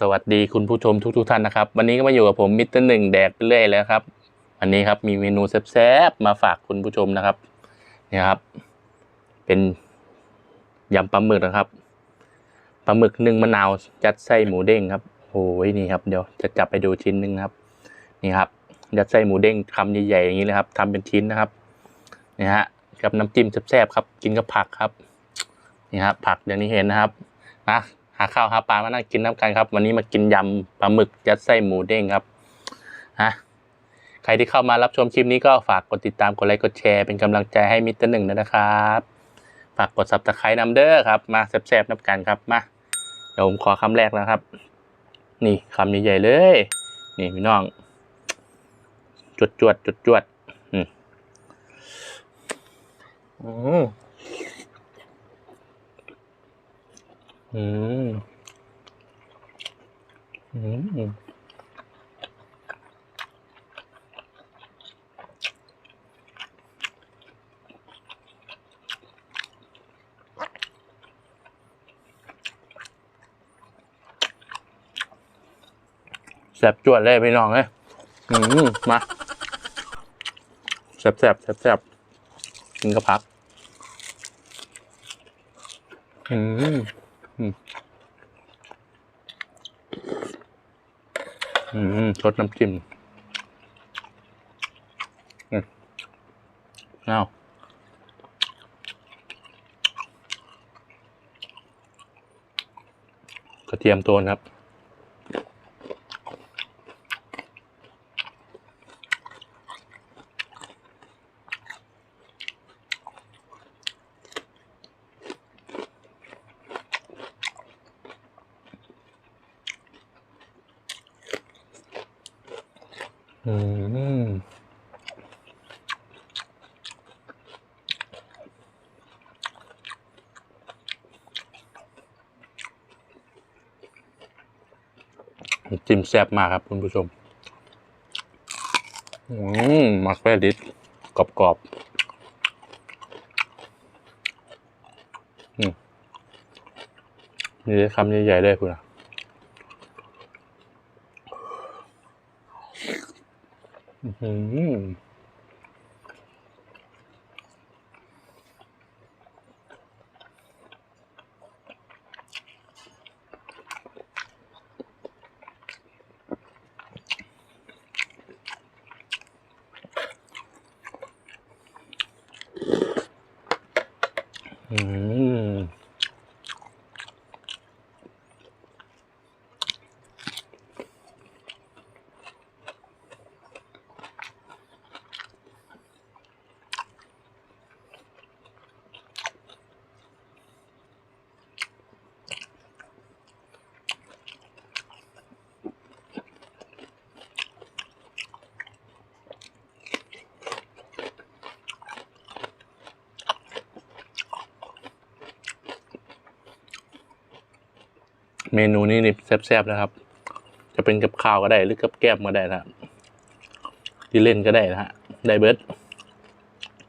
สวัสดีคุณผู้ชมทุกๆท่านนะครับ วันนี้ก็มาอยู่กับผมมิสเตอร์หนึ่งแดกไปเรื่อยแล้วครับวันนี้ครับมีเมนูแซ่บๆมาฝากคุณผู้ชมนะครับนี่ครับ เป็นยำปลาหมึกนะครับปลาหมึกนึ่งมะนาวยัดไส้หมูเด้งครับโอ้ยนี่ครับเดี๋ยวจะจับไปดูชิ้นหนึ่งครับ นี่ครับ ยัดไส้หมูเด้งคำใหญ่ๆอย่างนี้เลยครับทำเป็นชิ้นนะครับนี่ฮะกับน้ำจิ้มแซ่บๆครับ กินกับผักครับนี่ครับผักอย่างนี้เห็นนะครับนะ หาข้าวหาปลามานั่งกินน้ำกันครับ วันนี้มากินยำปลาหมึกยัดไส้หมูเด้งครับฮะใครที่เข้ามารับชมคลิปนี้ก็ฝากกดติดตามกดไลค์กดแชร์เป็นกำลังใจให้มิสเตอร์หนึ่งด้วยนะครับฝากกดซับสไครต์นำเด้อครับมาแซ่บๆน้ำกันครับมาเดี๋ยวผมขอคำแรกนะครับ นี่คำใหญ่ๆเลย นี่พี่น้องจวดจวดจวดจวดอืม อืม อืมแซ่บจวดเลยพี่น้องเอ้ยอืมมาแซ่บแซ่บแซ่บแซ่บกินกระพัก อืม อืมอืมรสน้ำจิ้มอืมเอากระเทียมตัวนะครับ อืม จิ้มแซ่บมากครับคุณผู้ชม อืมมักแฟดิสกรอบๆอืมนี่คำใหญ่ๆเลยคุณอะอืม อื เมนูนี้นี่แซ่บๆนะครับ จะเป็นกับข้าวก็ได้หรือกับแก้มก็ได้นะครับที่เล่นก็ได้นะฮะได้เบิร์ด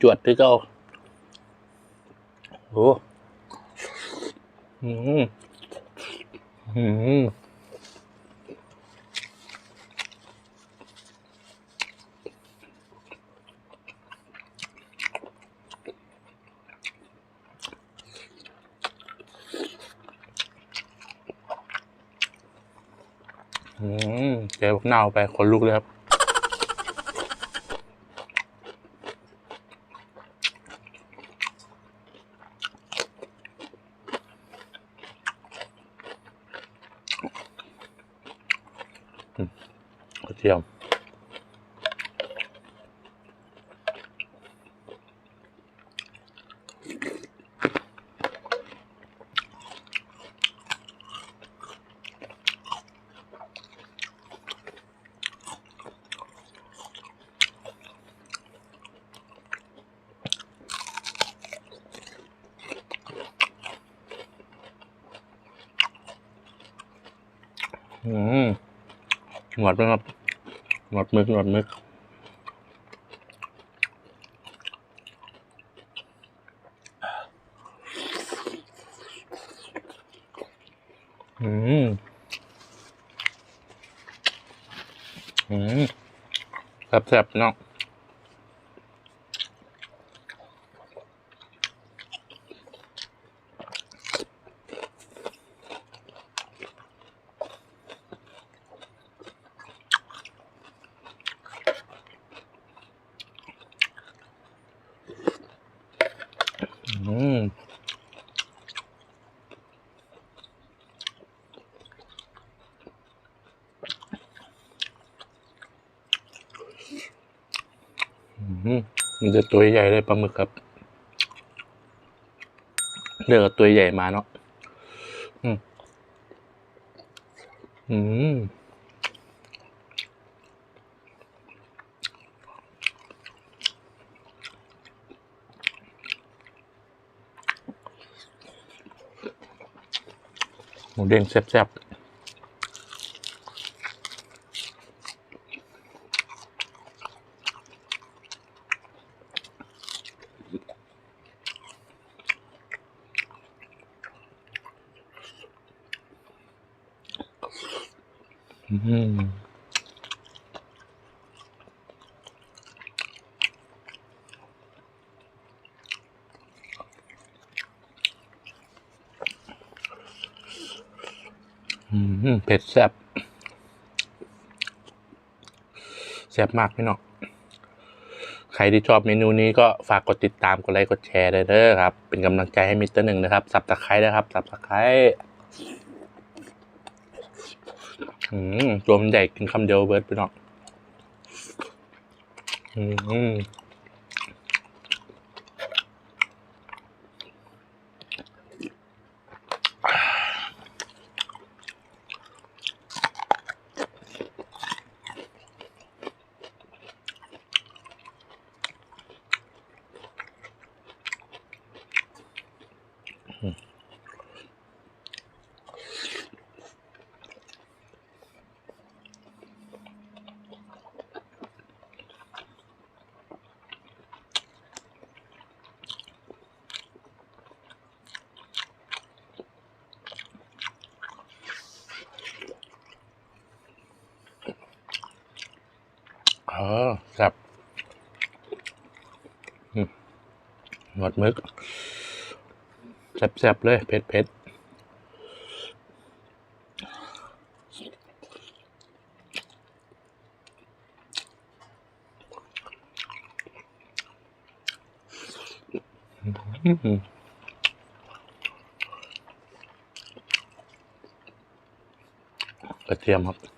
จวดที่เก้าโอ้อืมอืมอืม แกบอกเน่าไปขนลุกเลยครับ หวดนะครับหนวดมึกหนวดมึกอืมอืมแซ่บๆเนาะ มันจะตัวใหญ่เลยปลาหมึกครับเลือกตัวใหญ่มาเนาะอืมอืมหมูเด้งแซ่บๆ เผ็ดแซ่บแซ่บมากพี่น้องใครที่ชอบเมนูนี้ก็ฝากกดติดตามกดไลค์กดแชร์เลยเด้อครับ เป็นกำลังใจให้มิสเตอร์หนึ่งนะครับสับตะไคร้นะครับสับตะไคร้อืมตัวมันใหญ่กินคำเดียวเบิร์ดพี่น้องอืม หนวดมึกแซ่บๆเลยเผ็ดเผ็ดอืมกระเทียมครับ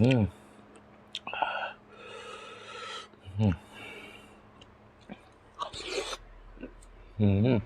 อืมอืม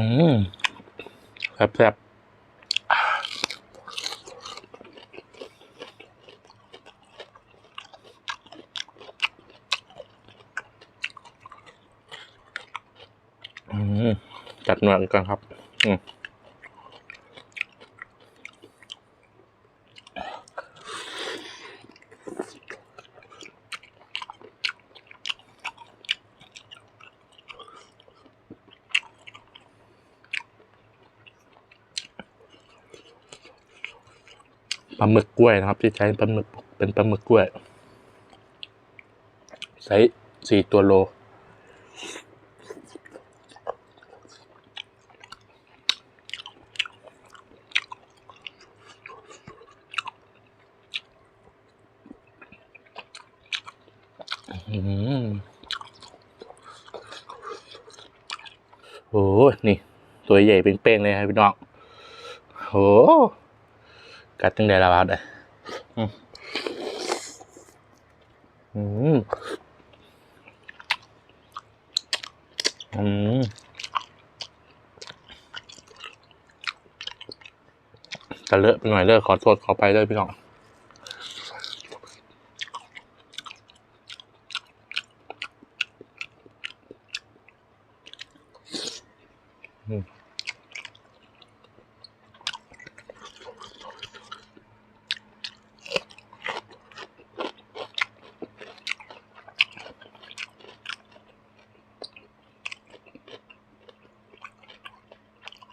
อืมแซ่บจัดหน่วยกันครับ อืม ปลาหมึกกล้วยนะครับ ที่ใช้ปลาหมึกเป็นปลาหมึกกล้วยใซส์สี่ตัวโล โอ้นี่ ตัวใหญ่เป็นเป้งเลยครับพี่น้องโอ้ กัดตั้งแต่ละบาทเลยอืมอืมอืมจะเลอะไปหน่อยเลอะขอโทษขอไปเลยพี่น้อง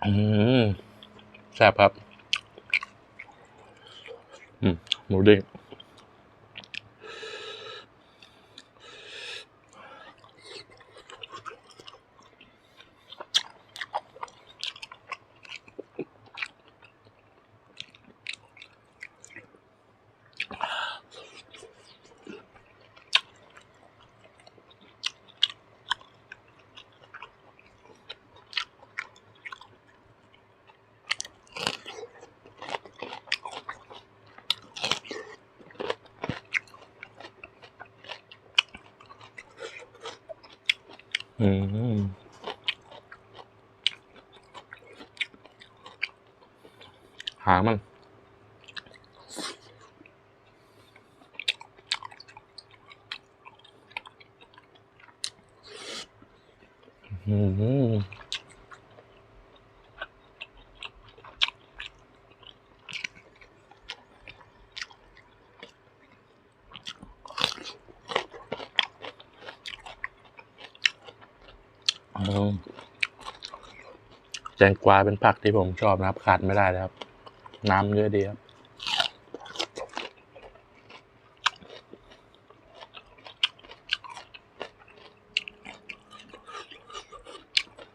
อืม แซ่บครับ อืมหมูเด้ง อืมหางมัน อืมอืม แตงกวาเป็นผักที่ผมชอบนะครับ ขาดไม่ได้เลยครับ น้ำเยอะดีครับ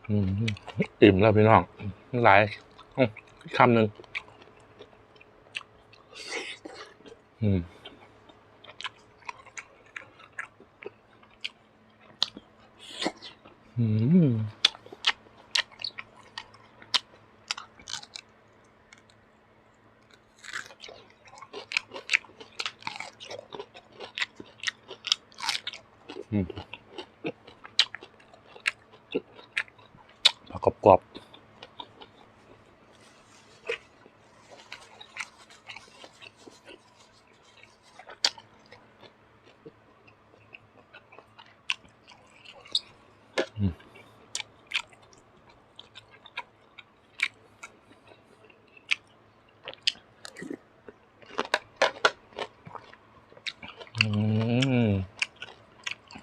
อืมอิ่มแล้วพี่น้อง หลายคำหนึ่งอืม อืมอืมผักกรอบๆอืมอืม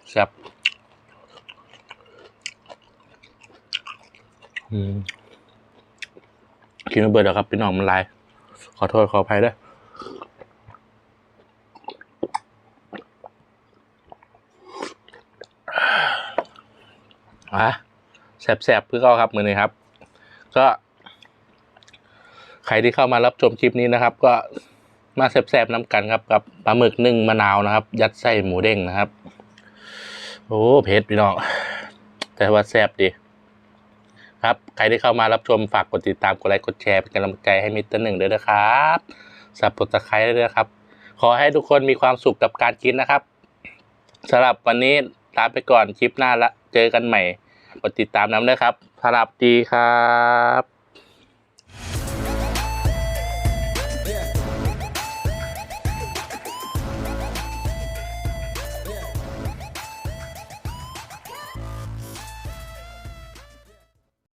แซ่บ อืม กินไม่เบิดหรอกครับพี่น้องมันลาย ขอโทษขออภัยด้วยอะแสบๆเพื่อเข้าครับมือนี้ครับ ก็ ใครที่เข้ามารับชมคลิปนี้นะครับ ก็มาแสบๆน้ำกันครับ กับปลาหมึกนึ่งมะนาวนะครับ ยัดไส้หมูเด้งนะครับ โอ้เผ็ดพี่น้องแต่ว่าแซ่บดี ครับ ใครที่เข้ามารับชมฝากกดติดตาม กดไลค์ กดแชร์ เป็นกำลังใจให้มิสเตอร์หนึ่งด้วยนะครับสับปดตะไคร้ด้วยนะครับ ขอให้ทุกคนมีความสุขกับการกินนะครับสำหรับวันนี้ลาไปก่อนคลิปหน้าละ เจอกันใหม่ กดติดตามน้ำด้วยครับสำหรับดีครับ